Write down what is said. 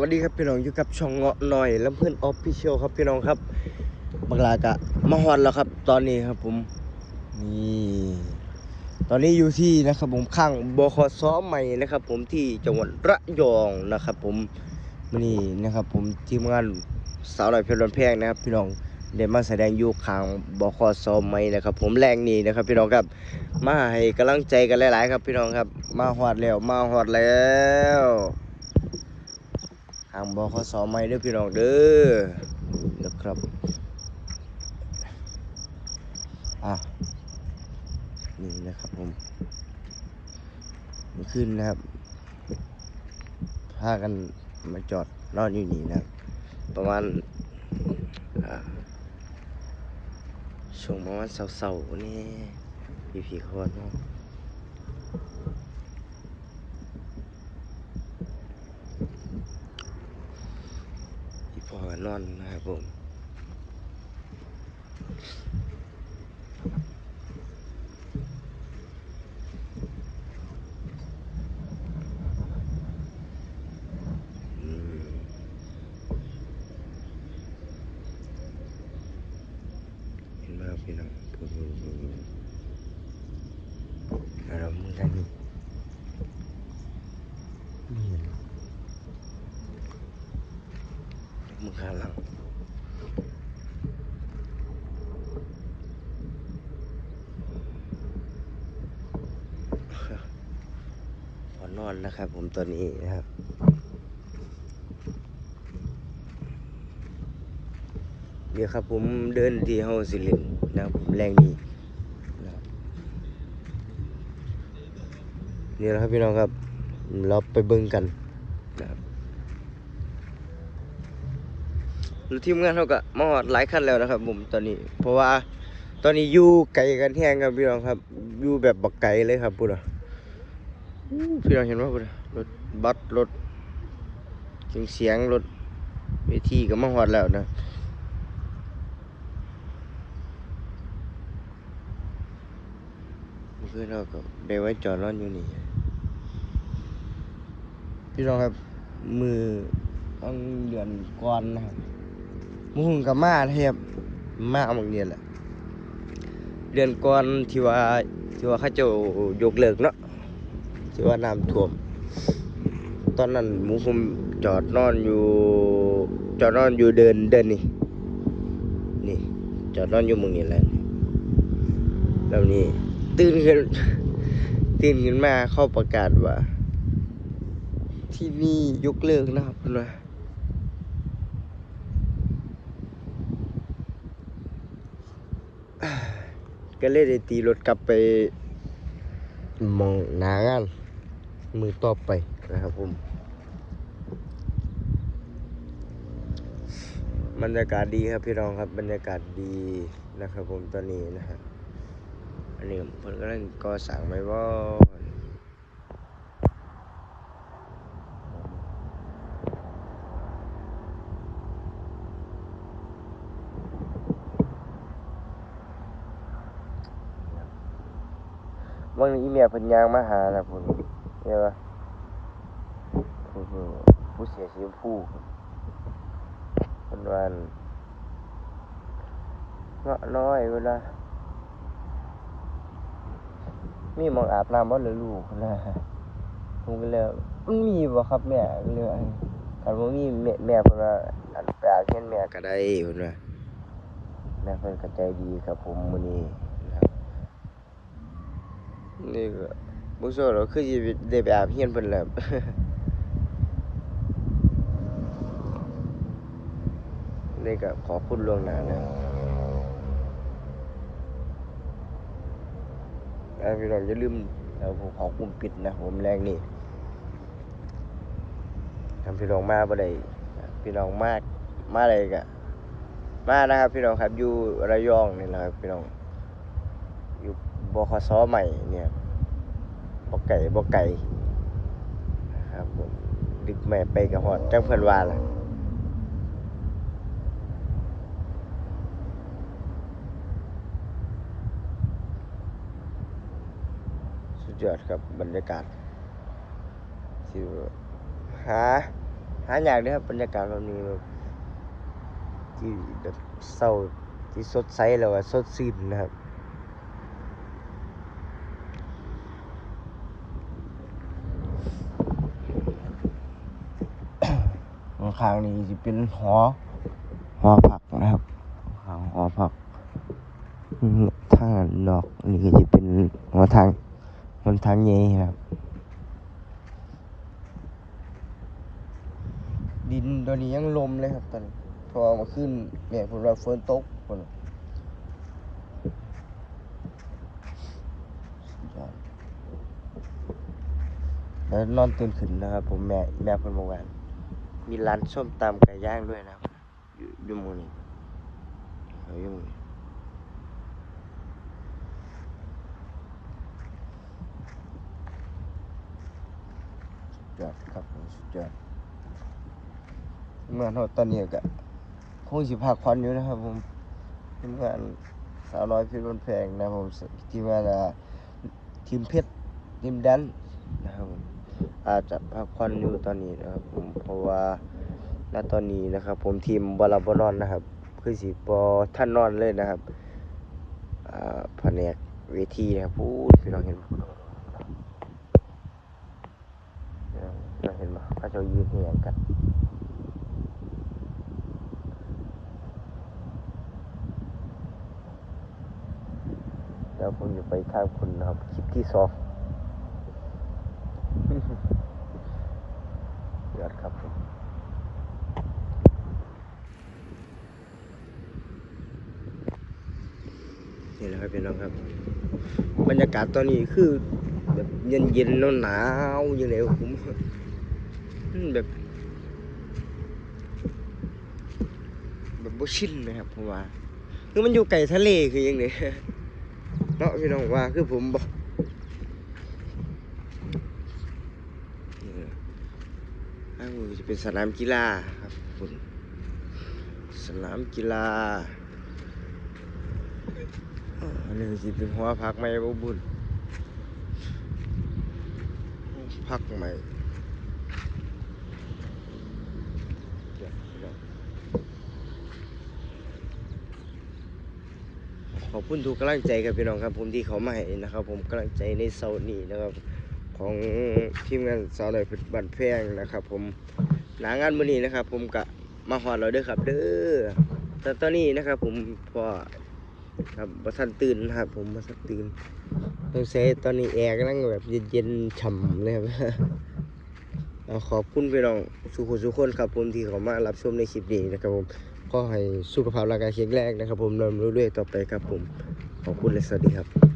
วัสดีครับพี่น้องอยู่กับช่องเงาะหน่อยและเพื่อนออฟฟิเชียลครับพี่น้องครับบักลากะมาฮอดแล้วครับ ตอนนี้ครับผมนี่ตอนนี้อยู่ที่นะครับผมข้างบคสใหม่นะครับ ผมที่จังหวัดระยองนะครับ ผมมนี่นะครับ ผมทีมงานสาวหน่อยเพลินแพงนะครับ พี่น้องเดนมาแสดงอยู่ข้างบคสใหม่นะครับ ผมแรงนี้นะครับ พี่น้องครับมาให้กำลังใจกันหลาย ๆ ครับ พี่น้องครับ มาฮอดแล้วมาฮอดแล้ว ทางบอขสใหม่เด้อพี่น้องเด้อนะครับอะนี่นะครับผมขึ้นนะครับพากันมาจอดนอนอยู่นี่นะครับประมาณช่วงประมาณเสาร์ๆนี่พี่พี่เขาว่าเนาะ พี่พ่อก็นอนนะครับผมอืมเห็นไหมครับพี่น้องพูดพูดพูดพูด เรามึงกันนี่นี่เหรอ มึงข้างหลังพอนอนนะครับ ผมตอนนี้นะครับเดี๋ยวครับผมเดินที่เฮาสิเลินนะครับผมแรงนี้นะนี่แหละครับพี่น้องครับเราไปเบิ่งกัน แล้วทีมงานเขาก็มาหอดหลายคันแล้วนะครับ ผมตอนนี้ เพราะว่าตอนนี้อยู่ไกลกันแห้งครับพี่น้องครับอยู่แบบบักไกลเลยครับพูดอะอู้พี่น้องเห็นว่าพูดอะรถบัสรถเสียงเสียงรถเวทีก็มาหอดแล้วนะเพื่อนเราก็ได้ไว้จอดนอนอยู่นี่พี่น้องครับมือต้องเดือนก่อนนะครับ มือหุ่นกับมาเทียบมาบางเดือนแหละเดือนก่อนที่ว่าที่ว่าเขาเจะยกเลิกเนาะที่ว่าน้ำท่วม ตอนนั้นหมูผมจอดนอนอยู่ จอดนอนอยู่เดินเดินนี่นี่ จอดนอนอยู่มึงนี่แหละแล้วนี่ตื่นขึ้นตื่นขึ้นมาเขาประกาศว่า ที่นี่ยกเลิกนะครับคุณว่า ก็เลยได้ตีรถกลับไปมองหน้างานมือต่อไปนะครับผมบรรยากาศดีครับพี่รองครับบรรยากาศดีนะครับผมตอนนี้นะฮะอันนี้เพิ่นกำลังก่อสร้างไม้ว่า บางอีเมียเพิ่นยางมาหานะพุ่นเห็นปะผู้ผู้เสียชีวิตผู้เพิ่นว่าอั่นเงาะน้อยเวลามีมองอาบน้ำบ่เหรือลูกนะผมก็เลยมันมีบ่ครับแม่ก็เลยว่าคันบ่มีแม่แม่เพิ่นว่าอันไปอาบเฮียนแม่ก็ได้เพิ่นว่าแม่เพิ่นก็ใจดีครับผมมื้อนี้ นะครับนี่ก็บ่ซัวหรอกคือสิได้ไปอาบเฮียนเพิ่นแล้วนี่ก็ขอคุณล่วงหน้านะแล้วพี่น้องอย่าลืมแล้วผมขอคุมปิดนะผมแรงนี่ทำพี่น้องมาบ่ได้พี่น้องมากมาอะได้ก็มานะครับ พี่น้องครับอยู่ระยองนี่นะครับพี่น้องอยู่ บคสใหม่เนี่ยบ่ไก่บ่ไก่ครับผมดึกแม่ไปกับฮอดจังเพิ่นว่าล่ะสุดยอดครับบรรยากาศที่หาหาอยากเด้ครับบรรยากาศแบบนี้แบบที่แบบเศร้าที่สดใสแล้วก็สดชื่นนะครับ ข้างๆนี้จะเป็นหอ หอผักนะครับข้างหอผักอืมทางอันนอกนี่ก็จะเป็นหอทางหนทางใหญ่ครับ ดินตอนนี้ยังลมเลยครับตอนนี้พอมาขึ้นเนี่ยผมว่าฝนตกคนสุดยอดแล้วนอนตื่นขึ้นนะครับ ผมแม่แม่เพิ่นบอกว่า มีร้านส้มตำไก่ย่างด้วยนะอยู่อยู่มูนี้เอาอยู่มูนี้สุดยอดครับผมสุดยอดเมื่อตอนนี้ก็คงสิพักผ่อนอยู่นะครับผมทีมงานสาวน้อยเพชรบนแพงนะผมทีมงานอ่าทีมเพชรทีมดันนะครับผม อาจจะพักผ่อนอยู่ตอนนี้นะครับผมเพราะว่าณตอนนี้นะครับ ผมทีมบอลบนอนนะครับคือสีบอท่านนอนเลยนะครับอ่าแผนกเวทีนะครับพูดพี่น้องเห็นไหมพี่น้องเห็นไหมเขาจะยืนเหียงกันเดี๋ยวผมจะไปทางคุณนะครับคลิปที่สอง ยอดครับผมนี่แหละครับพี่น้องครับ บรรยากาศตอนนี้คือแบบเย็นเย็นๆหนาวอย่างไรผมอืมแบบแบบบ่ชินนะครับผมว่าคือมันอยู่ไกลทะเลคือยังไงเนาะพี่น้องว่าคือผมบอก อ้างมือจะเป็นสนามกีฬาครับคุณสนามกีฬาอันนี้สิเป็นหัวพักใหม่บ่บุญพักใหม่ขอบคุณทุกกำลังใจครับพี่น้องครับผมที่เขามาให้นะครับ ผมกำลังใจในเสานี้นะครับ ของทีมงานสาวหน่อยเพชรบันแพงนะครับ ผมหนางานมือนี้นะครับ ผมกะมาฮอดเราเด้อครับ เด้อแต่ตอนนี้นะครับ ผมพอครับบัทันตื่นนะครับ ผมบัทันตื่นต้องใช้ตอนนี้แอร์กำลังแบบเย็นๆฉ่ำเลยครับขอบคุณพี่น้องสุขุสุขคนครับผมที่เขามารับชมในคลิปนี้นะครับผมก็ให้สุขภาพร่างกายแข็งแรงนะครับ ผมนอนรู้ด้วยต่อไปครับผมขอบคุณและสวัสดีครับ